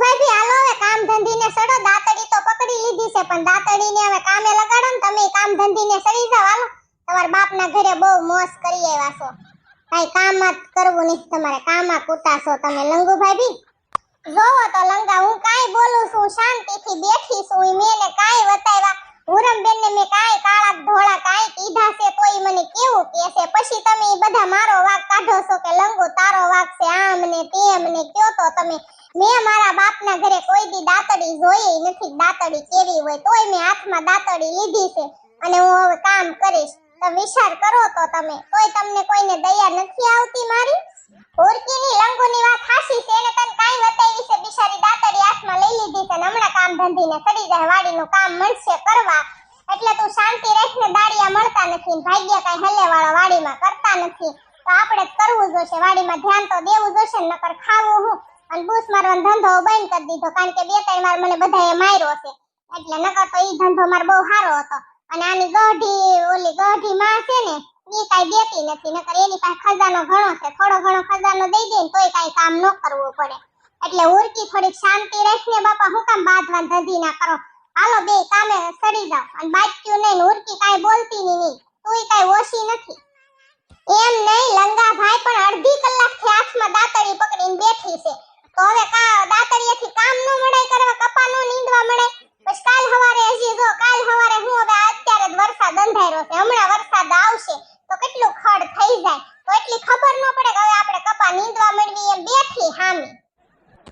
લંગુભાઈ ભી હાલો, હવે કામ ધંધીને સડો. દાતડી તો પકડી લીધી છે, પણ દાતડીને હવે કામે લગાડો ને તમે કામ ધંધીને સડી જાવ હાલો, તમારા બાપના ઘરે બહુ મોસ કરી આવ્યા છો. કાઈ કામ જ કરવું નહીં, તમારે કામમાં કૂટાશો તમે. લંગુભાઈ ભી જોવો તો લંગા, હું કાઈ બોલું છું, શાંતિથી બેઠી છું. મેં મેને કાઈ હુરમબેન ને મેં કાઈ કાળા ધોળા કાઈ કીધા છે તો ઈ મને કેવું કે પછી તમે બધા મારો વાક કાઢો છો કે લંગો તારો વાક છે, આમ ને તેમ ને કયો તો તમે? મેં મારા બાપના ઘરે કોઈ દી દાતડી જોઈ નથી, દાતડી કેવી હોય તોય મેં હાથમાં દાતડી લીધી છે અને હું હવે કામ કરીશ. તો વિચાર કરો તો તમે. તોય તમને કોઈને દયા નથી આવતી મારી? હોરકીની લંગોની વાત હાસી છે, એને તને કાઈ વતાવી છે બિચારી હાથમાં લઈ લીધી છે. હમણાં કામ ધંધીને સડી જાય કામ મળશે કરવા. એટલે તું શાંતિ રાખને દાડિયા મળતા નથી ભાગ્ય કાઈ હલેવાળા વાડીમાં કરતા નથી. તો આપણે જ કરવું જોશે, વાડીમાં ધ્યાન તો દેવું જોશે નકર ખાવું હું. અને બૂસ મારવાનો ધંધો બંધ કરી દીધો, કારણ કે બે ત્રણ વાર મને બધાએ માર્યો છે. એટલે નકર તો ઈ ધંધો મારો બહુ સારો હતો. અને આની ગઢી, ઓલી ગઢી માં છે ને એ કાઈ દેતી નથી. નકર એની પાસે ખજાનો ઘણો છે. થોડો ઘણો ખજાનો દઈ દે ને તોય કાઈ કામ ન કરવું પડે. એટલે ઉરકી થોડીક શાંતિ રાખને બાપા, હું કામ બાંધવાન ધંધી ના કરો? હાલો બે કામે સડી જાવ અને બાચ્યું નહીં ઉરકી કાઈ બોલતી નહીં. તુંય કાઈ ઓછી નથી. એમ નહીં, લંગા ભાઈ પણ અડધી કલાકથી હાથમાં દાતરી પકડીને બેઠી છે. તો હવે કા, દાતરીએથી કામ ન મળે, કરવા કપા નો નીંદવા મળે. પછી કાલ હવારે હજી જો, કાલ હવારે હું હવે અત્યારે જ વરસાદ અંધાર્યો છે. હમણાં વરસાદ આવશે તો કેટલું ખડ થઈ જાય. તો એટલી ખબર ન પડે કે હવે આપણે કપા નીંદવા મળવી એમ બેઠી હામી.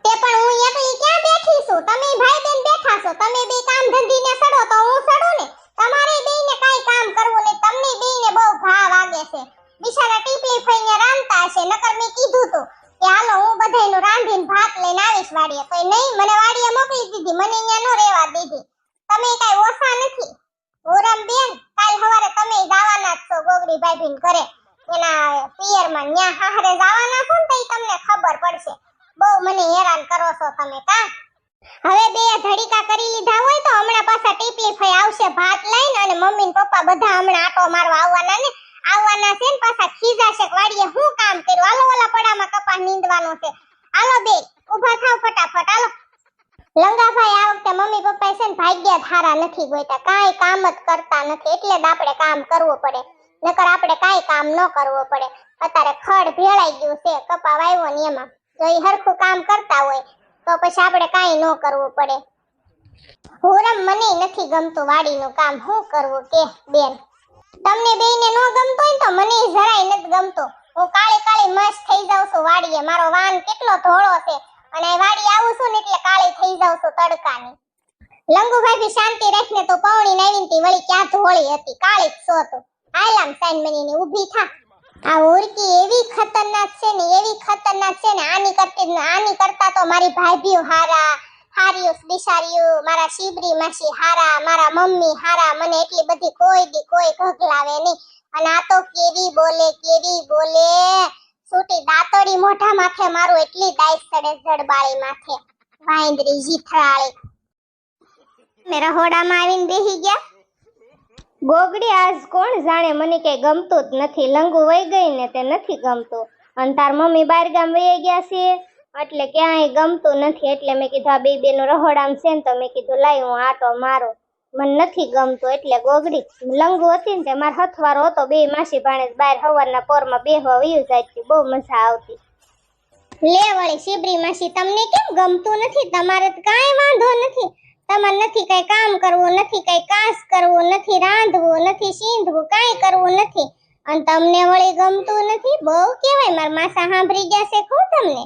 તે પણ હું એકલી ક્યાં બેઠી છું? તમે ભાઈ બેન બેઠા છો. તમે બે કામ ધંધીને સડો તો હું સડું ને? તમારે બેયને કાઈ કામ કરવું નહીં. તમને બેયને બહુ ઘા વાગે છે. બિચારા ટીપલી ફઈને રાંધતા હશે. નકર મેં કીધું તું કે હાલો હું બધાયનું રાંધીને ભાત લઈને આવીશ વાડીએ. તો નહીં, મને વાડીએ મોકલી દીધી. મને અહીંયા નો રહેવા દીધી. તમે કાઈ ઓછા નથી. ઓરમ બેન, કાલ સવારે તમે જવાના જ છો ગોગડી ભાભીન ઘરે. એના પિયરમાં ન્યા હાહરે જવાના છો ને તો તમને ખબર પડશે. બહુ મને હેરાન કરો છો તમે, કા? હવે બે ધડીકા કરી લીધા હોય તો હમણાં પાછા ટીપલી ફઈ આવશે, ભાત લઈને અને મમ્મી ને પપ્પા બધા હમણાં આટો મારવા આવવાના ને? આવવાના છે ને પાછા ખીજાશે વાડીએ હું કામ કર્યું? હાલો, ઓલા પડામાં કપાસ નીંદવાનો છે. હાલો, બે, ઊભા થાવ ફટાફટ, હાલો. લંગાભાઈ આ વખતે મમ્મી પપ્પા છે ને ભાગ્યા ધારા નથી ગોતા કાંઈ કામ જ કરતા નથી, એટલે જ આપણે કામ કરવું પડે. નકર આપણે કાંઈ કામ ન કરવું પડે. અત્યારે ખડ ભેળાઈ ગયું છે કપા વાવ્યો ને એમાં. જો એ હરખું કામ કરતા હોય, તો પછી આપણે કાંઈ ન કરવું પડે. હોરમ મને નથી ગમતું વાડીનું કામ. હું કરવું કે બેન? તમને બેયને ન ગમતું હોય તો મને જરાય નથી ગમતું. હું કાળી કાળી મસ્ત થઈ જાઉં છું વાડીએ. મારો વાન કેટલો ધોળો છે. અને વાડી આવું છું ને એટલે કાળી થઈ જાઉં છું તડકાની. લંગુભાઈ ભી શાંતિ રાખને તો પૌણી નાવીને તી વળી ક્યાં ધોળી હતી? કાળી જ છો તું આયલામ સાઈન બનીને ઊભી થા. આ ઓરકી એવી ખતરનાક છે ને, એવી ખતરનાક છે ને, આની કરતી આની કરતા તો મારી ભાભીઓ હારા, હારીઓ, બિસારીઓ, મારા શીબરી માસી હારા, મારા મમ્મી હારા, મને એટલી બધી કોઈ દી કોઈ ઘગલાવે નહીં. અને આ તો કેવી બોલે કેવી બોલે. સૂટી દાતડી મોઢા માથે મારું એટલી ડાઈસ ચડે જડબાળી માથે. વાંદરી જીથરાળી મેં રહોડામાં આવીને બેહી ગયા. ગોગડી આજ કોણ જાણે? મને કઈ ગમતું જ નથી. લંગુ વહી ગઈ ને તે નથી ગમતું. અને તાર મમ્મી બહાર ગામ વહી ગયા છે. એટલે ક્યાંય ગમતું નથી. એટલે મેં કીધું આ બે બેનું રહોડામ છે ને તો મેં કીધું લાઈ હું આટો મારો. મને નથી ગમતું. એટલે ગોગડી લંગુ હતી ને તે મારો હથવારો હતો. બે માસી ભાણે બહાર હવારના પોરમાં બેહવા વયું જાય બહુ મજા આવતી. લે વળી, શીબરી માસી, તમને કેમ ગમતું નથી? તમારે કાંઈ વાંધો નથી. તમારે નથી કઈ કામ કરવું, નથી કઈ કાસ કરવું, નથી રાંધવું, નથી સીંધવું, કાંઈ કરવું નથી. અને તમને વળી ગમતું નથી? બહુ કહેવાય, મારા માસા સાંભળી ગયા છે કોણ તમને?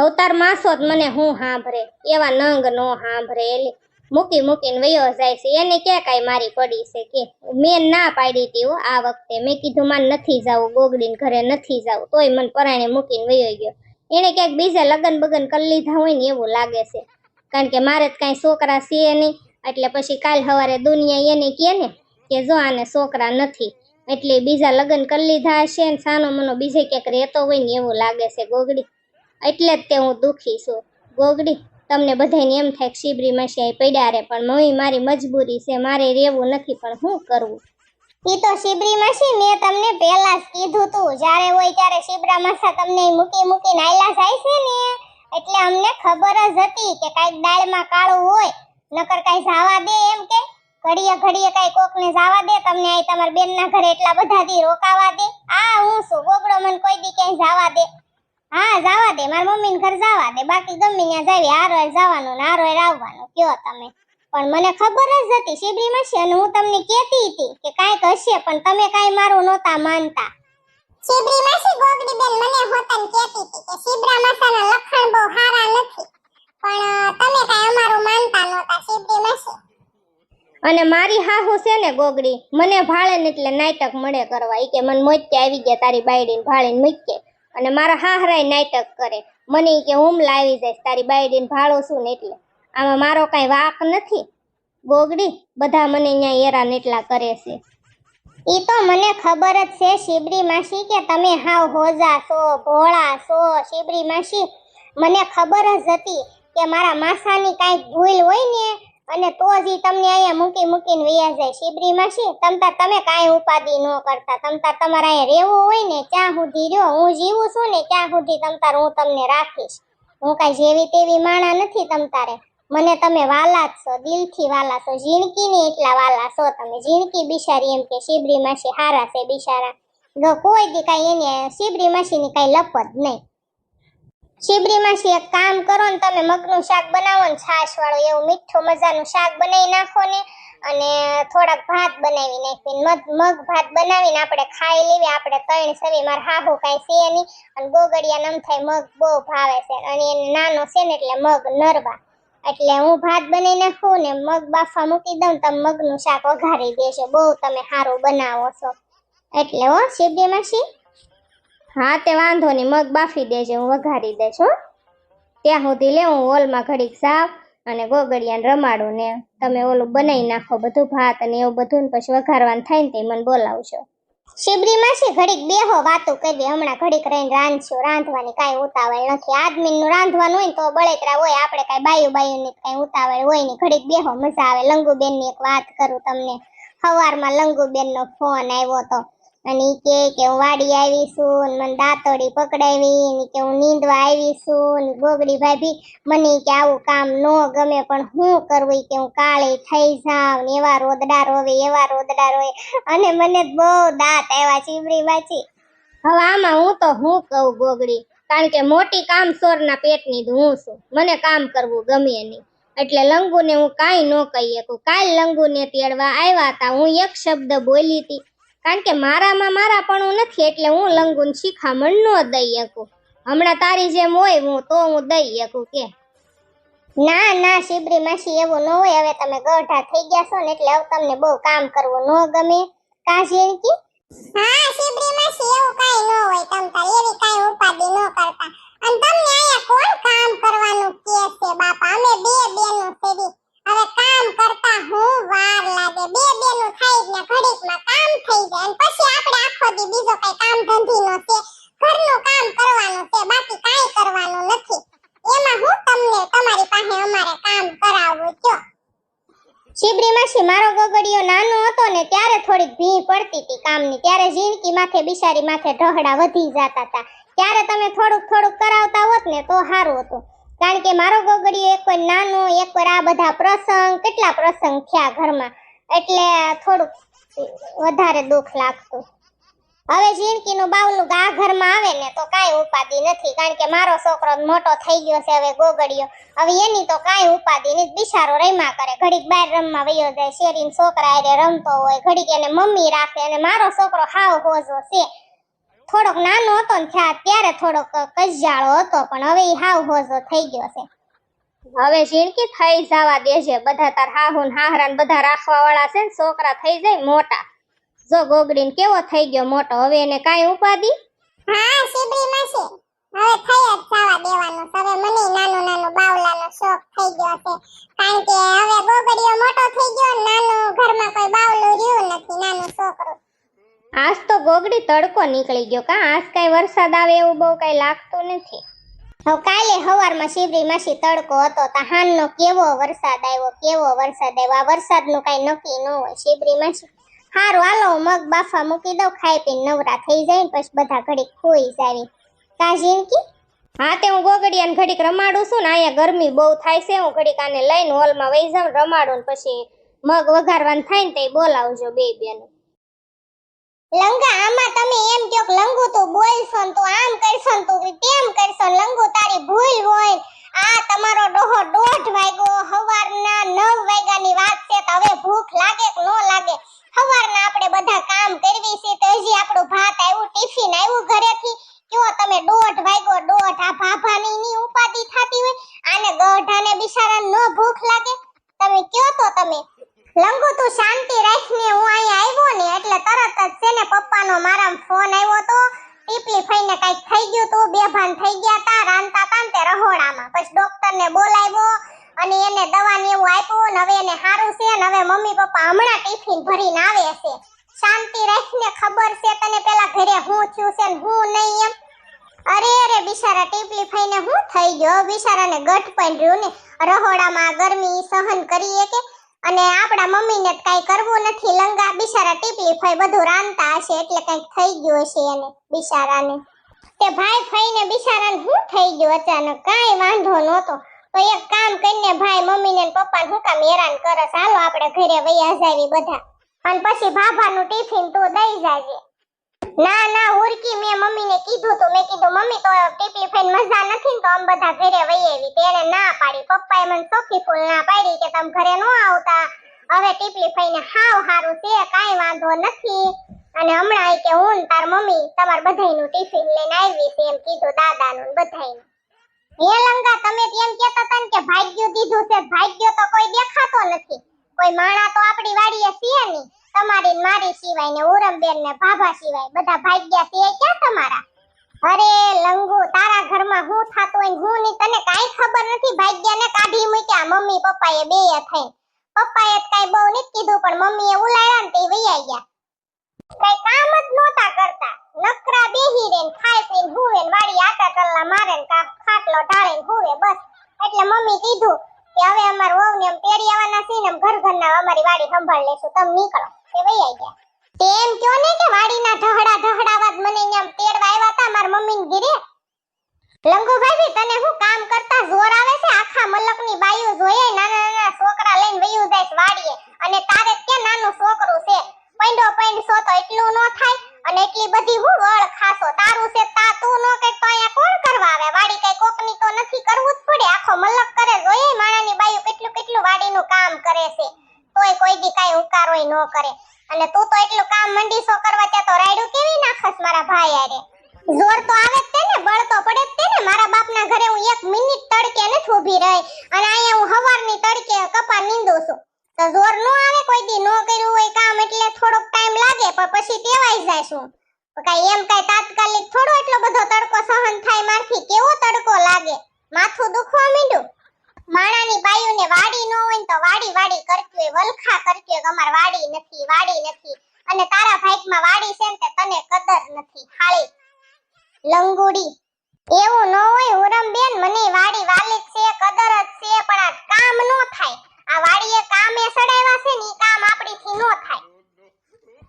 અવતાર માસો જ મને હું સાંભળે? એવા નંગ નો સાંભળે એટલે મૂકી મૂકીને વયો જાય છે. એને ક્યાં કાંઈ મારી પડી છે કે? મેં ના પાડી હતી આ વખતે. મેં કીધું, મારે નથી જવું, ગોગડીને ઘરે નથી જવું. તોય મને પરાણે મૂકીને વયો ગયો. એને ક્યાંક બીજા લગન બગન કરી લીધા હોય ને એવું લાગે છે. કારણ કે મારે જ કાંઈ છોકરા છે નહીં. એટલે પછી કાલ સવારે દુનિયા એને કહે ને કે જો આને છોકરા નથી. એટલે બીજા લગ્ન કરી લીધા હશે ને સાનો મનો બીજે ક્યાંક રહેતો હોય ને એવું લાગે છે ગોગડી. એટલે જ તે હું દુઃખી છું. ગોગડી, તમને બધાને એમ થાય શિબરી માસી પડ્યા રે, પણ મમ્મી મારી મજબૂરી છે, મારે રહેવું નથી, પણ શું કરવું? ઈ તો શિબરી માસી, મેં તમને પહેલા જ કીધું તું. જ્યારે હોય ત્યારે શિબરા માસા તમને મૂકી મૂકીને આયલા જાય છે ને? એટલે અમને ખબર જ હતી કે કાંઈક દાળમાં કાળું હોય, નકર કાંઈ જાવા દે એમ કે. ઘડીએ ઘડીએ કાંઈ કોકને જાવા દે, તમને આય તમારા બેનના ઘરે એટલા બધા દી રોકાવા દે. આ હું શું ગોગડો મને કોઈ દી ક્યાંય જાવા દે. હા, જાવા દે, મારા મમ્મીને ઘર જાવા દે. બાકી ગમે ત્યાં જાવી હારોય જવાનું ને હારોય આવવાનું, કયો તમે. પણ મને ખબર જ હતી, શિબરી છે અને હું તમને કહેતી હતી કે કાંઈક હશે, પણ તમે કાંઈ મારું નહોતા માનતા. શિબરી ગોગડી બેન મને હોતન કહેતી હતી કે શિબરા માસાના બહુ સારા નથી, પણ તમે કાંઈ અમારું માનતા નહોતા શિબરી અને મારી હાહુ છે ને ગોગડી, મને ભાળે ને એટલે નાટક મળે કરવા. ઈ કે મને મોજે આવી ગયા તારી બાયડીને ભાળીને મૂકે અને મારા હાહરાય નાટક કરે. મને ઈ કે હું લાવી જાય તારી બાયડીને ભાળો છું ને એટલે. આમાં મારો કાંઈ વાક નથી. ગોગડી, બધા મને અહીંયા હેરાન એટલા કરે છે. ઈ તો મને ખબર જ છે, શિબરી માસી, કે તમે હાવ હોજા છો, ભોળા છો, શિબરી માસી. મને ખબર જ હતી કે મારા માસાની કાંઈક ભૂલ હોય ને, અને તો જ ઈ તમને અહીંયા મૂકી મૂકીને વૈયા જાય. શિબરી માસી, તમતા તમે કાંઈ ઉપાધિ ન કરતા. તમતા તમારે અહીંયા રહેવું હોય ને, ત્યાં સુધી રહ્યો. હું જીવું છું ને, ત્યાં સુધી તમતાર હું તમને રાખીશ. હું કાંઈ જેવી તેવી માણા નથી તમતારે. મને તમે વાલા જ છો, દિલથી વાલા છો ઝીણકી ને એટલા વાલા છો તમે. ઝીણકી બિચારી એમ કે શિબરી માસી હારા છે બિચારા. જો કોઈ દી કાંઈ એને શિબરી માસીની કાંઈ લપત નહીં. શિબરી માસી એક કામ કરો ને તમે મગનું શાક બનાવો ને છાશ વાળું એવું મીઠું મજાનું શાક બનાવી નાખો ને અને થોડાક ભાત બનાવી નાખીને મગ મગ ભાત બનાવીને આપણે ખાઈ લેવી, આપણે ત્રણ સવી, મારા હાહુ કાંઈ છે નહીં. અને ગોગડિયા નમ થાય મગ બહુ ભાવે છે. અને એને નાનો છે ને એટલે મગ નરવા. એટલે હું ભાત બનાવી નાખું ને મગ બાફા મૂકી દઉં તમે મગનું શાક વઘારી દેશો. બહુ તમે સારું બનાવો છો. એટલે હો શિવજી માસી? હા, તે વાંધો નહીં. મગ બાફી દેજે, હું વઘારી દઈશ, હો. ત્યાં સુધી લે, હું હોલમાં ઘડીક સાફ અને ગોગડિયાને રમાડું ને તમે ઓલું બનાવી નાખો બધું ભાત અને એવું બધું પછી વઘારવાનું થાય ને તે મને બોલાવશો શિબરી માસી ઘડીક બેહો, વાતો કરવી હમણાં ઘડીક રહીને રાંધશું. રાંધવાની કાંઈ ઉતાવળ નથી. આદમીનું રાંધવાનું હોય ને તો બળેતરા હોય. આપણે કાંઈ બાયું બાયુંની કાંઈ ઉતાવળ હોય નહીં. ઘડીક બેહો, મજા આવે. લંગુબેનની એક વાત કરું તમને. સવારમાં લંગુબેનનો ફોન આવ્યો તો અને કે કે હું વાડી આવી છું ને મને દાંતોડી પકડાવી કે હું નીંદવા આવી છું ને ગોગડી ભાભી મને કે આવું કામ ન ગમે પણ હું કરવું કે હું કાળી થઈ જાઉં ને એવા રોદડા રોવે એવા રોદડા રોવે અને મને બહુ દાંત આવ્યા ચીબડી બાચી હવે આમાં હું તો હું કહું ગોગડી? કારણ કે મોટી કામ સોરના પેટની હું છું. મને કામ કરવું ગમે નહીં. એટલે લંગુને હું કાંઈ ન કહી શકું. કાલ લંગુને તેડવા આવ્યા હતા હું એક શબ્દ બોલી હતી કારણ કે મારામાં પણ નથી એટલે હું લંગુન શિખામણ ન દઈ શકું. હમણાં તારી જેમ હોય હું તો હું દઈ શકું કે. ના ના શિબરી માસી એવું ન હોય. હવે તમે ગઢા થઈ ગયા છો ને એટલે હવે તમને બહુ કામ કરવું ન ગમે. કાજી ઝીણકી હા શિબરી માસી એવું કાઈ ન હોય તમ તાર. એવી કાઈ ઉપાદી ન કરતા. અને તમને આયા કોણ કામ કરવાનું કે છે બાપા? અમે બે બેનો સેવી હવે કામ કરતા હું વાર લાગે. બે બેનો થાય ને ઘડીકમાં કામ થઈ જાય અને પછી આપણે આખો દી બીજો કઈ કામ ધંધીનો છે. ઘરનું કામ કરવાનું છે, બાકી કાઈ કરવાનું નથી. એમાં હું તમને તમારી પાસે અમારે કામ કરાવું છો. શિબરી માસી, મારો ગગડિયો નાનો હતો ને ત્યારે થોડીક ભી પડતી હતી કામની. ત્યારે જિંદગી માથે બિચારી માથે ઢહડા વધી જતા હતા. ત્યારે તમે થોડુંક થોડુંક કરાવતા હોત ને તો સારું હતું. કારણ કે મારો ગગડિયો એક નાનો એક વાર આ બધા પ્રસંગ, કેટલા પ્રસંગ થયા ઘરમાં. એટલે થોડુંક વધારે દુઃખ લાગતું. હવે જિંદગીનું બાવલું આ ઘરમાં આવે ને તો કાંઈ ઉપાધિ નથી. કારણ કે મારો છોકરો મોટો થઈ ગયો છે, હવે ગોગડિયો હવે એની તો કાંઈ ઉપાધિ નહીં. બિચારો રમ્યા કરે. ઘડીક બહાર રમવા વયો જાય. શેરીન છોકરા હારે રમતો હોય. ઘડીક એને મમ્મી રાખે અને મારો છોકરો હાવ હોજો છે. થોડોક નાનો હતો ને ત્યારે થોડોક કજાળો હતો. પણ હવે હાવ હોજો થઈ ગયો છે. હવે ઝીણકી થઈ જવા દેજે. બધા તાર હાહુ હાહરાન બધા રાખવા વાળા છે ને છોકરા થઈ જાય મોટા. જો ગોગડીન કેવો થઈ ગયો મોટો હવે એને કાંઈ ઉપાધિ? હા શિબરી માસી હવે થઈ જ જવા દેવાનું. હવે મને નાનો નાનો બાવલાનો શોખ થઈ ગયો છે. કારણ કે હવે ગોગડીઓ મોટો થઈ ગયો નાનું ઘરમાં કોઈ બાવલું રહ્યું નથી નાનું છોકરું. આજ તો ગોગડી તડકો નીકળી ગયો કા? આજ કઈ વરસાદ આવે એવું બહુ કાંઈ લાગતું નથી. હવે કાલે સવારમાં શિબરી માસી તડકો હતો, તા હાનનો કેવો વરસાદ આવ્યો, કેવો વરસાદ આવ્યો? આ વરસાદનું કાંઈ નક્કી ન હોય શિબરી માસી. હારું, હાલો મગ બાફા મૂકી દઉં, ખાઈ પીને નવરા થઈ જાય ને પછી બધા ઘડીક ખોઈ જાવી કા જિંદગી હા, તે હું ગોગડિયાને ઘડીક રમાડું છું ને, અહીંયા ગરમી બહુ થાય છે, હું ઘડીક આને લઈને હોલમાં વહી જાઉં રમાડું ને પછી મગ વઘારવાનું થાય ને તે બોલાવજો બે બેન. લંગા, આમાં તમે એમ કહો કે લંગુ તું બોલશો તો આમ કરશો તો તેમ કરશો લંગુ તારી ભૂલ હોય. આ તમારો ડોહો દોઢ વાગ્યો સવારના નવ વાગ્યાની વાત છે તો હવે ભૂખ લાગે કે ન લાગે સવારના આપણે બધા કામ કરવી છે તો હજી આપણું ભાત આવ્યું ટિફિન આવ્યું ઘરેથી કયો તમે દોઢ વાગ્યો દોઢ આ ભાભાની ની ઉપાધિ થતી હોય આને ગઢાને બિચારાને ન ભૂખ લાગે તમે કયો તો તમે લંગુ તું શાંતિ રાખને હું અહીંયા આવ્યો ને એટલે તરત જ છે ને પપ્પાનો મારા ફોન આવ્યો તો ટીપલી ફઈને કંઈક થઈ ગયું તું બેભાન થઈ ગયા તા રાંધતા તા ને તે રહોડામાં પછી ડોક્ટર ને બોલાવ્યો અને એને દવા ને એવું આપ્યું ને હવે એને સારું છે ને હવે મમ્મી પપ્પા હમણાં ટિફિન ભરીને આવે છે શાંતિ રાખને ખબર પેલા ઘરે હું થયું છે ને હું નહીં એમ. અરે અરે બિચારા ટીપલી ફઈને હું થઈ ગયો. બિચારાને ગટ રહ્યું ને રહોડામાં ગરમી સહન કરીએ કે અને આપણા મમ્મીને કાંઈ કરવું નથી. લંગા બિચારા ટીપલી ફઈ બધું રાંધતા હશે એટલે કંઈક થઈ ગયું હશે એને બિચારાને તે ભાઈ ફઈને બિચારાને હું થઈ ગયો અચાનક? કાંઈ વાંધો નહોતો. તો એક કામ કરીને ભાઈ મમ્મીને ને પપ્પાને હું કામ હેરાન કરે ચાલો આપણે ઘરે વૈયા જાવી બધા. અને પછી ભાભાનું ટિફિન તું દઈ જાજે. ના ના, ઉરકી મેં મમ્મીને કીધું તો. મેં કીધું, મમ્મી, તો ટીપલી ફેન મજા નથી તો આમ બધા ઘરે વઈ આવી. તેણે ના પાડી. પપ્પાએ મને ચોખ્ખી ફૂલ ના પાડી કે તમે ઘરે ન આવતા. હવે ટીપલી ફઈને હાવ હારું છે, કાંઈ વાંધો નથી. અને હમણાં કે હું તાર મમ્મી, તમાર બધાયનું ટિફિન લઈને આવી છે એમ કીધું દાદાનું બધાયનું. હે લંગા, તમે તો એમ કહેતા હતા ને કે ભાગ્યું દીધું છે, ભાગ્યો તો કોઈ દેખાતો નથી. કોઈ માણા તો આપણી વાડીએ છે નહીં. તમારી મારી સિવાય ને ઉરમબેન ને ભાભા સિવાય બધા ભાગ્યા છે ક્યાં તમારા? અરે લંગુ, તારા ઘરમાં હું થાતો હોય હું ની તને કાઈ ખબર નથી? ભાગ્યાને કાઢી મૂક્યા. મમ્મી પપ્પાએ બેય થઈ પપ્પાએ તો કાઈ બહુ નથી કીધું, પણ મમ્મીએ ઉલાયા ને તે વૈયા ગયા કઈ કામ જ નહોતા કરતા. નકરા બેહી રે ખાય પીન હુવે વાડી આટા ટલ્લા મારે ને ખાટલો ઢાળે હુવે બસ. એટલે મમ્મી કીધું કે હવે અમાર વહુ ને એમ તેડી આવવાના છે ને ઘર ઘર ના અમારી વાડી સંભાળ લેશું. તમે નીકળો. તે વૈયા ગયા. તેમ કયો ને કે વાડીના ઢહડા ઢહડાવા જ મને એમ તેડવા આવ્યા હતા માર મમ્મીને ઘીરે. લંગુભાઈ તને હું કામ કરતા જોર આવે છે? આખા મલકની બાયું જોઈએ નાના નાના છોકરા લઈને વયું જાય વાડીએ. અને તારે ક્યાં નાનું છોકરું છે. પૈંડો પૈંડ સો તો એટલું નો થાય. અને એટલી બધી હું વળ ખાસો તારું છે તા, તું નો કે તો અહીંયા કોણ કરવા આવે? વાડી કઈ કોકની તો નથી કરવું જ પડે. આખો મલક કરે જોઈએ માણાની બાયું કેટલું કેટલું વાડીનું કામ કરે છે. તોય કોઈ દી કાઈ ઉકારોય ન કરે. અને તું તો એટલું કામ મંડીસો કરવા ત્યાં તો રાયડું કેવી નાખસ મારા ભાઈ આરે જોર તો આવે જ તે ને, બળ તો પડે જ તે ને. મારા બાપના ઘરે હું એક મિનિટ તડકે નથી ઊભી રહી. અને અહીંયા હું હવારની તડકે કપા નીંદું છું. તો જોર નો આવે, કોઈ દી નો કર્યું હોય કામ એટલે થોડોક ટાઈમ લાગે, પણ પછી ટેવાઈ જાય શું? કઈ એમ કઈ તાત્કાલિક થોડો એટલો બધો તડકો સહન થાય મારથી, કેવો તડકો લાગે? માથું દુખવા માંડ્યું? માણાની બાયુને વાડી ન હોય તો વાડી વાડી કરતી વલખા કરતી હોય વાડી નથી વાડી નથી. અને તારા ભાઈકમાં વાડી છે ને તને કદર નથી ખાલી લંગુડી. એવું ન હોય ઉરમબેન મને વાડી વાલી છે, કદર જ છે, પણ આ કામ નો થાય. વાડીએ કામે સડાવ્યા છે ને કામ આપણીથી નો થાય.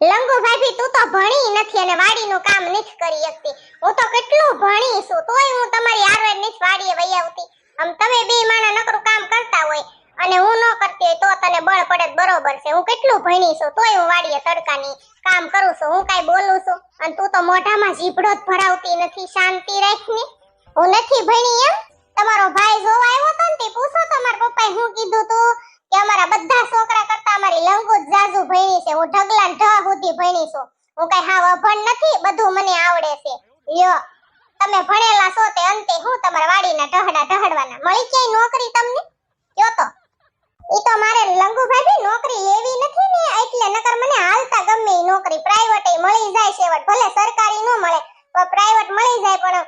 લંગુભાઈ ભી તું તો ભણી નથી અને વાડીનું કામ નથી કરી શકતી. હું તો કેટલું ભણી છું, તોય હું તમારી આરવે નથી વાડીએ વઈ આવતી. આમ તમે બે માણા નકરું કામ કરતા હોય અને હું ન કરતી હોય તો તને બળ પડે બરોબર છે. હું કેટલું ભણી છું, તોય હું વાડીએ તડકાની કામ કરું છું. હું કાઈ બોલું છું? અને તું તો મોઢામાં જીભડો જ ભરાવતી નથી, શાંતિ રાખને હું નથી ભણી એમ? તમારો ભાઈ જોવા આવ્યો તો ને તે પૂછો તમારા પપ્પાએ હું કીધું તું? કે અમારા બધા છોકરા કરતા અમારી લંગુ જાજુ ભણી છે. હું ઢગલા ઢ સુધી ભણી છું. હું કઈ હાવ અભણ નથી, બધું મને આવડે છે. લ્યો, તમે ભણેલા છો તે અંતે હું તમારા વાડીના ઢહડા ઢહડવાના. મળી ક્યાંય નોકરી તમને? કયો તો. ઈ તો મારે લંગુ ભાભી નોકરી લેવી નથી ને, એટલે નકર મને હાલતા ગમે નોકરી. પ્રાઇવેટ મળી જાય છે ભલે સરકારી નો મળે, પણ પ્રાઇવેટ મળી જાય, પણ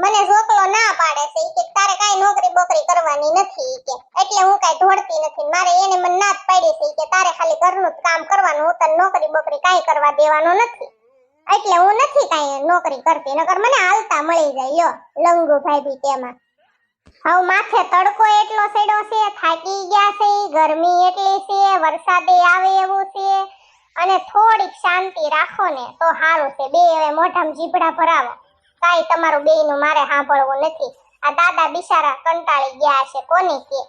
મને ઝોકલો ના પાડે છે. કે તારે કાઈ નોકરી બોકરી કરવાની નથી કે. એટલે હું કાઈ ઢોળતી નથી. મારે એને મને ના જ પાડી છે કે તારે ખાલી ઘરનું જ કામ કરવાનું. હું તને નોકરી બોકરી કાઈ કરવા દેવાનો નથી. એટલે હું નથી કાઈ નોકરી કરતી. નકર મને હાલતા મળી જાય. લ્યો, લંગુ ભાભી તેમાં. હવે માથે તડકો એટલો સેડો છે, થાકી ગયા છે, ગરમી એટલી છે, વરસાદે આવે એવું છે. અને થોડીક શાંતિ રાખો ને તો સારું છે. બે હવે મોઢામાં જીભડા ભરાવો. કાંઈ તમારું બેયનું મારે સાંભળવું નથી. આ દાદા બિચારા કંટાળી ગયા છે, કોને કે?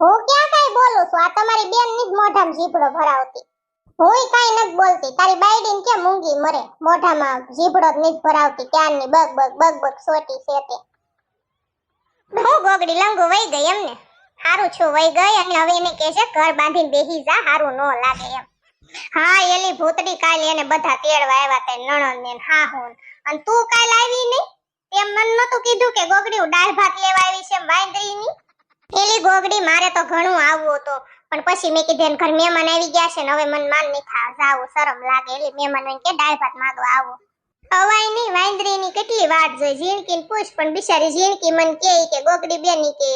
હું ક્યાં કાંઈ બોલું છું? આ તમારી બેન જ મોઢામાં જીભડો ભરાવતી. હુંય કાંઈ નથી બોલતી. તારી બાયડીને કે મૂંગી મરે? મોઢામાં જીભડો જ ભરાવતી. ક્યારની બગ બગ બગ બગ સોટી છે તે. હું ગોગડી લંગુ વઈ ગઈ એમને. હારું છું વઈ ગઈ અને હવે એને કહે છે, ઘર બાંધીને બેહી જા, હારું નો લાગે એમ. હા, એલી ભૂતડી કાલે એને બધા તેડવા આવ્યા તે નણંદ ને હા હું અને તું કાલ આવી નહીં એમ મન નતું કીધું કે ગોગડી દાળ ભાત લેવા આવી છે વાંદરી ની. એલી ગોગડી મારે તો ઘણું આવવું હતું, પણ પછી મેં કીધું ઘર મહેમાન આવી ગયા છે ને હવે મન માન નહીં થા જાવું, શરમ લાગે એટલે મહેમાન કે દાળ ભાત માગવા આવો. અવાય નહીં વાંદરીની કેટલી વાત જોઈ? ઝીણકીને પૂછ, પણ બિચારી ઝીણકી મને કહે કે, ગોગડી બેની કે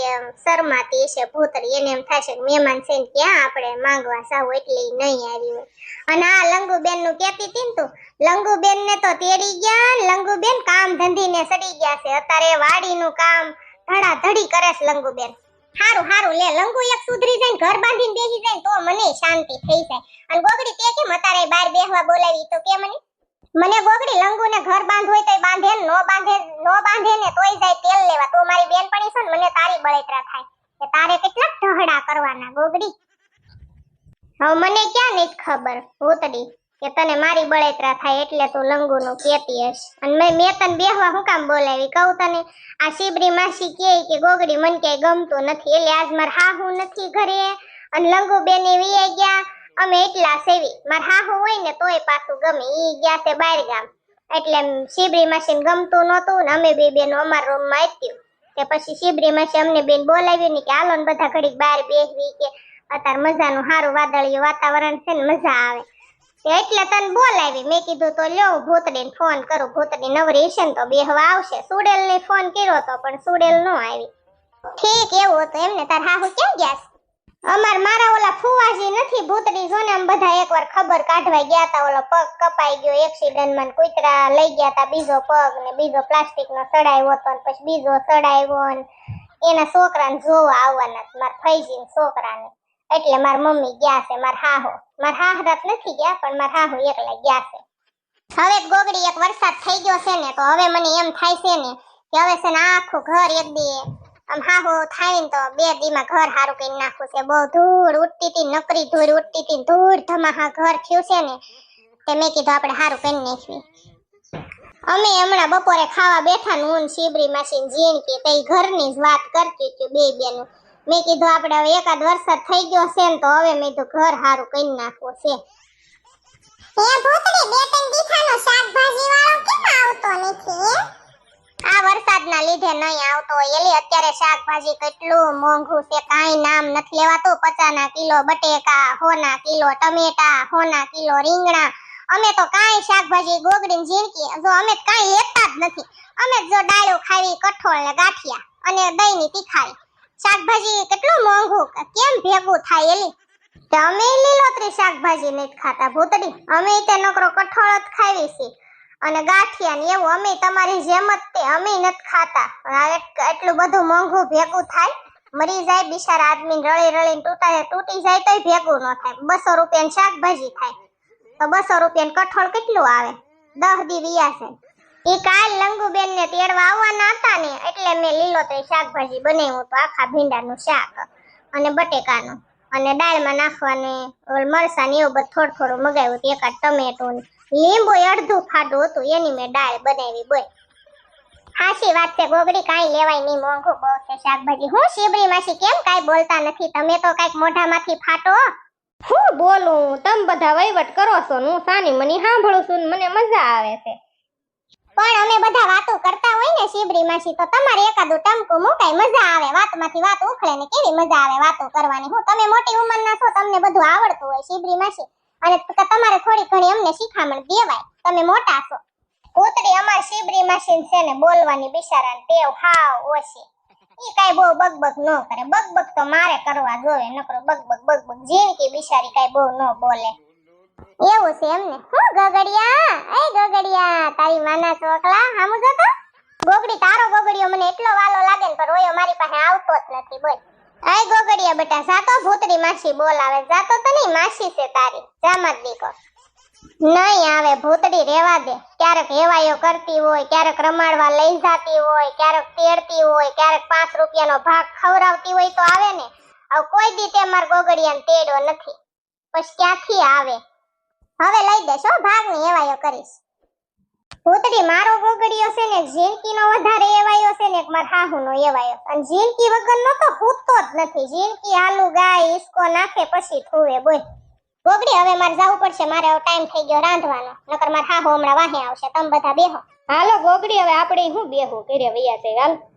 શરમાતી છે ભૂતરી, એને એમ થશે કે મહેમાન છે ને ક્યાં આપણે? માંગવા સાવ એટલે નહીં આવી અને આ લંગુબેનનું કહેતી હતી ને તું લંગુબેન ને તો તેડી ગયા ને લંગુબેન કામ ધંધીને સડી ગયા છે. અત્યારે વાડીનું કામ ધડા ધડી કરે છે લંગુબેન. હારું હારું, લે, લંગુ એક સુધરી જાય ઘર બાંધીને બેસી જાય તો મને શાંતિ થઈ જાય. અને ગોગડી તે કેમ? અત્યારે બહાર બેહવા બોલાવી તો કે મને. મને ગોગડી લંગુ ને ઘર બાંધવું હોય તોય બાંધે ને બાંધે, નો બાંધે ને તોય જાય તેલ લેવા. તો મારી બેનપણી છે ને મને તારી બળેતરા થાય. કે તારે કેટલા ઢહડા કરવાના, ગોગડી? હવે મને ક્યાં નથી ખબર? ભૂતડી, કે તને મારી બળેતરા થાય એટલે તું લંગુ નું કેતી હશ. અને મેં મેં તને બેહવા હું કામ બોલાવી? કહું તને, આ શિબરી માસી કહે કે, ગોગડી, મને ક્યાંય ગમતું નથી. એટલે આજ હા હું નથી ઘરે. અને લંગુ બેને વીએ ગયા. અમે એટલા સેવી. માર હાહુ હોય ને તોય પાછું ગમે. ઈ ગયા છે બહાર ગામ. એટલે શિબરી માસી ગમતું નહોતું ને અમે બે બેનો અમારા રૂમમાં આપ્યું કે પછી શિબરી માસી અમને બેન બોલાવ્યું ને કે હાલો ને બધા ઘડીક બહાર બેસવી કે અત્યારે મજાનું સારું વાદળિયું વાતાવરણ છે ને મજા આવે. એટલે તને બોલાવી. મેં કીધું તો લ્યો ભૂતડીને ફોન કરું. ભૂતડી નવરી છે ને તો બેહવા આવશે. સુડેલ ને ફોન કર્યો તો પણ સુડેલ નો આવી. ઠીક, એવું હતું. એમને તાર હાહુ ક્યાં ગયા? અમાર મારા ઓલા ફુવાજી નથી ભૂતડી જો ને આમ બધા એકવાર ખબર કાઢવા ગયા તા, ઓલો પગ કપાઈ ગયો એક્સિડન્ટમાં ને કૂતરા લઈ ગયા તા, બીજો પગ ને બીજો પ્લાસ્ટિક નો સડાયો હતો ને પછી બીજો સડાયો ને એના છોકરાને જોવા આવવાના મારા ફૈજી છોકરાને. એટલે માર મમ્મી ગયા છે, માર હાહો. માર હાહરાત નથી ગયા, પણ માર હાહો એકલા ગયા છે. હવે ગોગડી એક વરસાદ થઈ ગયો છે ને, તો હવે મને એમ થાય છે ને કે હવે છે ને આખું ઘર એક દી આમ હાહુ થાય તો બે દીમાં ઘર હારું કરી નાખું છે. બહુ ધૂળ ઉઠતી હતી નકરી ધૂળ ઉઠતી હતી ધૂળ ધમાહા ઘર થયું છે ને, તે મેં કીધું આપણે હારું કરી નાખવી. અમે હમણાં બપોરે ખાવા બેઠા ને હું શિબરી માસી જીણકી તે ઘરની જ વાત કરતી હતી બે બેનું. મેં કીધું આપણે હવે એકાદ વરસાદ થઈ ગયો છે ને તો હવે મેં કીધું ઘર હારું કરી નાખવું છે. એ ભૂતડી બે ત્રણ દીઠાનો શાકભાજી વાળો કેમ આવતો નથી? લીધે નહીં આવતો એલી અત્યારે શાકભાજી કેટલું મોંઘું છે, કાંઈ નામ નથી લેવાતું. પચાના કિલો બટેકા હોના કિલો ટમેટા હોના કિલો રીંગણા. અમે તો કાંઈ શાકભાજી ગોગડીને ઝીણકી, જો અમે કાંઈ લેતા જ નથી. અમે જો ડાળું ખાવી, કઠોળ ને ગાંઠિયા અને દહીંની તીખારી. શાકભાજી કેટલું મોંઘું, કેમ ભેગું થાય એલી? અમે લીલોતરી શાકભાજી નથી ખાતા ભૂતડી. અમે તે નકરો કઠોળ જ ખાવી છે. અને ગાંઠિયા ને એવું, અમે તમારી જેમ જ તે, અમે નથી ખાતા. એટલું બધું મોંઘું ભેગું થાય, મરી જાય બિચારા આદમી રળી રળીને તૂટા તૂટી જાય તોય ભેગું ન થાય. બસો રૂપિયાની શાકભાજી થાય. તો બસો રૂપિયાનું કઠોળ કેટલું આવે? દહ દી વિયા છે. એ કાલ લંગુબેન ને તેડવા આવવાના હતા ને, એટલે મેં લીલોતરી શાકભાજી બનાવ્યું તો આખા ભીંડાનું શાક અને બટેકાનું. અને દાળમાં નાખવાને મરચાં ને એવું બધું થોડું થોડું મગાવ્યું હતું એકાદ ટમેટું લીંબુ અડધું ફાડું હતું એની મેં દાળ બનાવી બોય હાચી વાત છે ગોગડી કાંઈ લેવાય નહીં મોંઘું બહુ છે શાકભાજી. હું શિબરી માસી કેમ કાંઈ બોલતા નથી? તમે તો કાંઈક મોઢામાંથી ફાટો. હું બોલું? તમે બધા વહીવટ કરો છો હું સાની મની સાંભળું છું ને મને મજા આવે છે. પણ અમે બધા વાતો કરતા હોય ને શીબરી માસી તો તમારે એકાદું ટમકું મુકાય મજા આવે. વાતમાંથી વાત ઉખળે ને કેવી મજા આવે વાતો કરવાની. હું તમે મોટી ઉંમરના છો તમને બધું આવડતું હોય શિબરી માસી. અને તમારે થોડી ઘણી અમને શીખામણ દેવાય. તમે મોટા છો. કોતરી અમાર શિબરી માસી છે ને, બોલવાની બિચારાને ટેવ હાવ ઓછી. ઈ કાઈ બહુ બકબક ન કરે. બકબક તો મારે કરવા જોવે, નકરો બકબક બકબક જીણકી બિચારી કાઈ બહુ ન બોલે. એવું છે એમને. હું ગગડિયા? એ ગગડિયા, તારી માના ચોકલા? હામુ જો તો ગોગડી, તારો ગોગડીયો મને એટલો વાલો લાગે ને, પણ ઓયો મારી પાસે આવતો જ નથી, બોલ. આય ગોગડિયા બેટા સાતો ભૂતરી માસી બોલાવે સાતો તો નહીં માસી છે તારી જામત દીકો નહીં આવે, ભૂતડી રેવા દે. ક્યારેક હેવાયો કરતી હોય, ક્યારેક રમાડવા લઈ જાતી હોય, ક્યારેક તેડતી હોય, ક્યારેક પાંચ રૂપિયાનો ભાગ ખવડાવતી હોય તો આવે ને. હવે કોઈ દી તે માર ગોગડિયાને તેડો નથી. પછી ક્યાંથી આવે? હવે લઈ દેશો ભાગની હેવાયો કરીશ. ભૂતડી, મારો ગોગડીયો છે ને જિંદગીનો વધારે એવાયો છે ને માર એવાયો અને જિંદગી વગરનો તો પૂતતો જ નથી. જિંદગી આલુ ગાય ઈસકો નાખે પછી થુવે, બોલ. ગોગડી હવે મારે જવું પડશે. મારે હવે ટાઈમ થઈ ગયો રાંધવાનો. નકર માર હાહુ હમણાં વાહે આવશે. તમે બધા બેહો. હાલો ગોગડી હવે આપણે શું બેહું? ઘરે વૈયા છે હાલ.